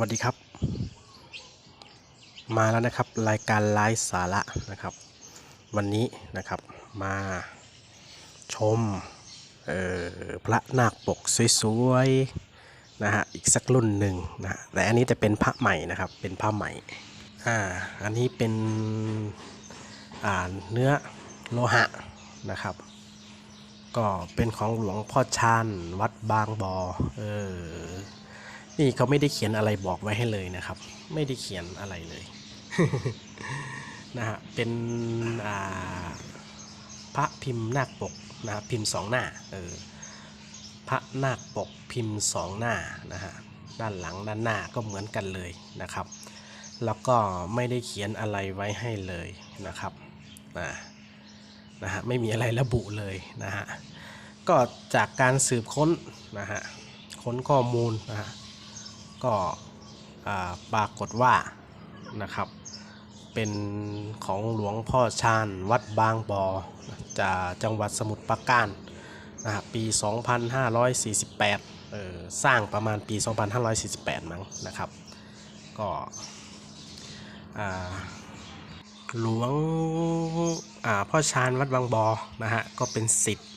วัสดีครับ มาแล้วนะครับรายการไลฟ์สาระนะครับ วันนี้นะครับมาชมออพระนาคปกสวยๆนะฮะอีกสักรุ่นหนึ่งนะแต่อันนี้จะเป็นพระใหม่นะครับเป็นพระใหม่อ่าอันนี้เป็นอ่าเนื้อโลหะนะครับ ก็เป็นของหลวงพ่อชาญวัดบางบอเออ นี่เขาไม่ได้เขียนอะไรบอกไว้ให้เลยนะครับ ไม่ได้เขียนอะไรเลยนะฮะเป็นพระพิมพ์นาคปกนะพิมพ์สองหน้าเออพระนาคปกพิมพ์สองหน้านะฮะด้านหลังด้านหน้าก็เหมือนกันเลยนะครับ แล้วก็ไม่ได้เขียนอะไรไว้ให้เลยนะครับนะนะฮะไม่มีอะไรระบุเลยนะฮะก็จากการสืบค้นนะฮะค้นข้อมูลนะฮะ ก็ปรากฏว่านะครับ เป็นของหลวงพ่อชาญวัดบางบอจากจังหวัดสมุทรปราการนะฮะปี 2548เออสร้างประมาณปี 2548 มั้งนะครับ ก็หลวงพ่อชาญวัดบางบอนะฮะก็เป็นสิทธิ์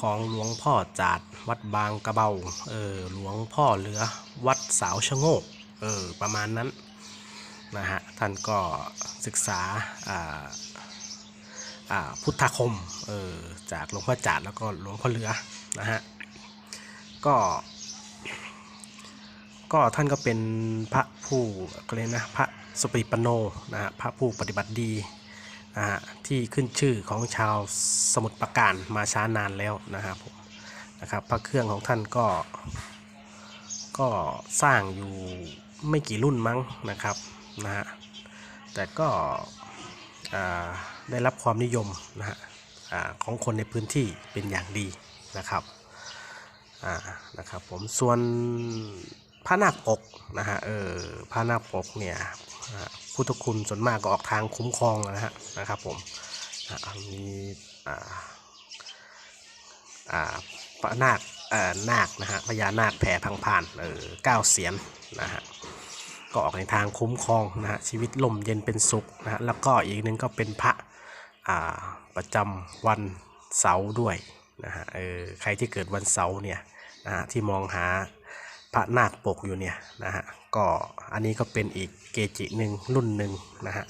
ของหลวงพ่อจาดวัดบางกระเบาเออหลวงพ่อเหลือวัดสาวชะโงกเออประมาณนั้นนะฮะท่านก็ศึกษาอ่าอ่าพุทธคมเออจากหลวงพ่อจาดแล้วก็หลวงพ่อเหลือนะฮะก็ก็ท่านก็เป็นพระผู้ก็เลยนะพระสุปฏิปันโนนะฮะพระผู้ปฏิบัติดี นะฮะที่ขึ้นชื่อของชาวสมุทรปราการมาช้านานแล้วนะครับผมนะครับพระเครื่องของท่านก็ ก็สร้างอยู่ไม่กี่รุ่นมั้งนะครับนะฮะแต่ก็ได้รับความนิยมนะฮะของคนในพื้นที่เป็นอย่างดีนะครับนะครับผมส่วนพระนาคปกนะฮะเออพระนาคปกเนี่ย พุทธคุณส่วนมากก็ออกทางคุ้มครองนะฮะนะครับผมมีพระนาคนาคนะฮะพญานาคแผ่พังผ่านเออเก้าเสียนนะฮะก็ออกในทางคุ้มครองนะฮะชีวิตล่มเย็นเป็นสุขนะฮะแล้วก็อีกหนึ่งก็เป็นพระประจำวันเสาร์ด้วยนะฮะเออใครที่เกิดวันเสาร์เนี่ยนะฮะที่มองหา พระนาคปกอยู่เนี่ยนะฮะก็อันนี้ก็เป็นอีกเกจิหนึ่งรุ่นหนึ่งนะฮะ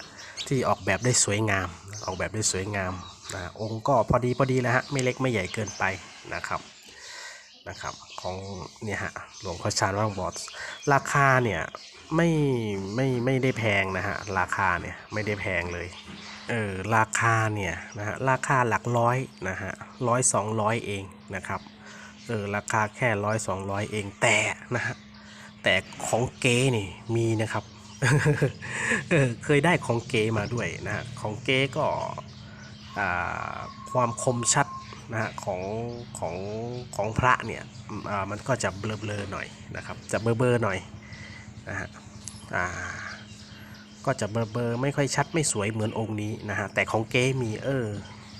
ที่ออกแบบได้สวยงาม ออกแบบได้สวยงามนะะองค์ก็พอดีพอดีแล้วฮะไม่เล็กไม่ใหญ่เกินไปนะครับนะครับของเนี่ยฮะหลวงพ่อชาญว่างบอดราคาเนี่ยไม่ไม่ไม่ได้แพงนะฮะราคาเนี่ยไม่ได้แพงเลยเออราคาเนี่ยนะฮะราคาหลักร้อยนะฮะร้อยสองร้อยเองนะครับ เออราคาแค่ร้อยสองร้อยเองแต่นะฮะแต่ของเก๋นี่มีนะครับเออเคยได้ของเก๋มาด้วยนะฮะของเก๋ก็ความคมชัดนะฮะของของของพระเนี่ยอ่ามันก็จะเบลอๆหน่อยนะครับจะเบลอๆหน่อยนะฮะอ่าก็จะเบลอๆไม่ค่อยชัดไม่สวยเหมือนองค์นี้นะฮะแต่ของเก๋มีเออ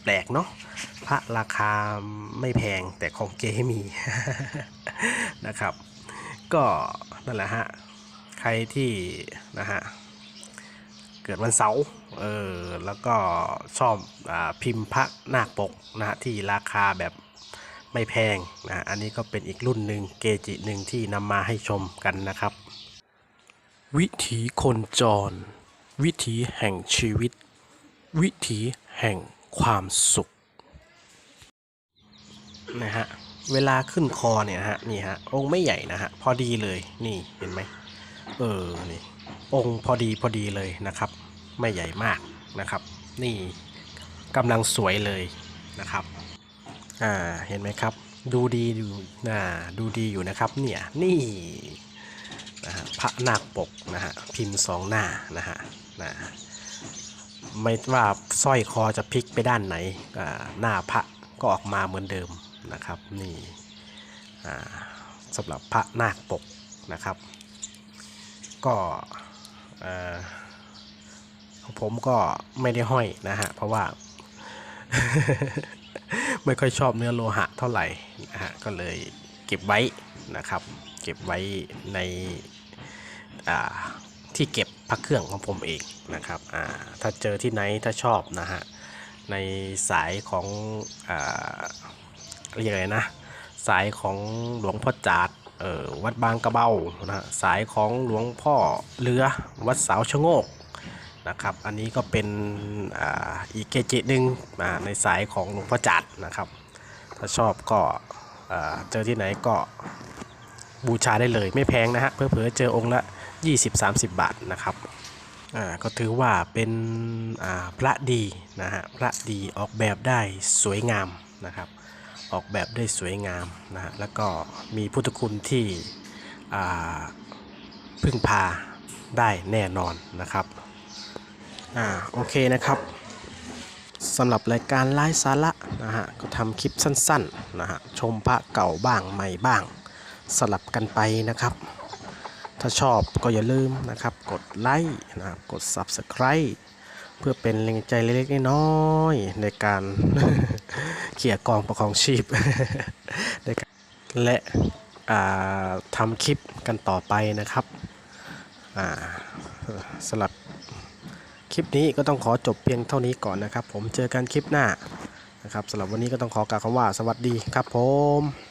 ปลกเนาะพระราคาไม่แพงแต่ของเก๋มีนะครับ ก็นั่นแหละฮะใครที่นะฮะเกิดวันเสาร์เออแล้วก็ชอบอพิมพ์พระนาคปกนะฮะที่ราคาแบบไม่แพงนะฮะอันนี้ก็เป็นอีกรุ่นหนึ่งเกจิหนึ่งที่นำมาให้ชมกันนะครับ วิถีคนจร วิถีแห่งชีวิต วิถีแห่ง ความสุขนะฮะเวลาขึ้นคอเนี่ยฮะนี่ฮะองค์ไม่ใหญ่นะฮะพอดีเลยนี่เห็นไหมเออนี่องค์พอดีพอดีเลยนะครับ ไม่ใหญ่มากนะครับ นี่กำลังสวยเลยนะครับอ่าเห็นไหมครับ ดูดีอยู่น่าดูดีอยู่นะครับเนี่ยนี่นะฮะพระนาคปกนะฮะพิมพ์สองหน้านะฮะนะ ไม่ว่าสร้อยคอจะพลิกไปด้านไหนหน้าพระก็ออกมาเหมือนเดิมนะครับ นี่สำหรับพระนาคปกนะครับ ก็ผมก็ไม่ได้ห้อยนะฮะเพราะว่า ไม่ค่อยชอบเนื้อโลหะเท่าไหร่นะฮะก็เลยเก็บไว้นะครับ เก็บไว้ใน ที่เก็บพระเครื่องของผมเองนะครับอ่าถ้าเจอที่ไหนถ้าชอบนะฮะในสายของอ่าเรียกอะไรนะ สายของหลวงพ่อจาดเออวัดบางกระเบ้านะสายของหลวงพ่อเรือวัดเสาชะโงกนะครับอันนี้ก็เป็นออีกเกจิหนึ่งในสายของหลวงพ่อจาดนะครับ ถ้าชอบก็เจอที่ไหนก็บูชาได้เลยไม่แพงนะฮะเพื่อเผอเจอองค์ละ 20-30 บาทนะครับอ่าก็ถือว่าเป็นอ่าพระดีนะฮะพระดีออกแบบได้สวยงามนะครับ ออกแบบได้สวยงามนะฮะแล้วก็มีพุทธคุณที่อ่าพึ่งพาได้แน่นอนนะครับอ่าโอเคนะครับสำหรับรายการไลฟ์สาระนะฮะก็ทำคลิปสั้นๆนะฮะชมพระเก่าบ้างใหม่บ้าง สลับกันไปนะครับ ถ้าชอบก็อย่าลืมนะครับ กดไลค์นะครับกด Subscribe เพื่อเป็นแรงใจเล็กๆน้อยๆในการเขี่ยกองประคองชีพในการและทำคลิปกันต่อไปนะครับสำหรับคลิปนี้ก็ต้องขอจบเพียงเท่านี้ก่อนนะครับ ผมเจอกันคลิปหน้านะครับสำหรับวันนี้ก็ต้องขอกล่าวคำว่าสวัสดีครับผม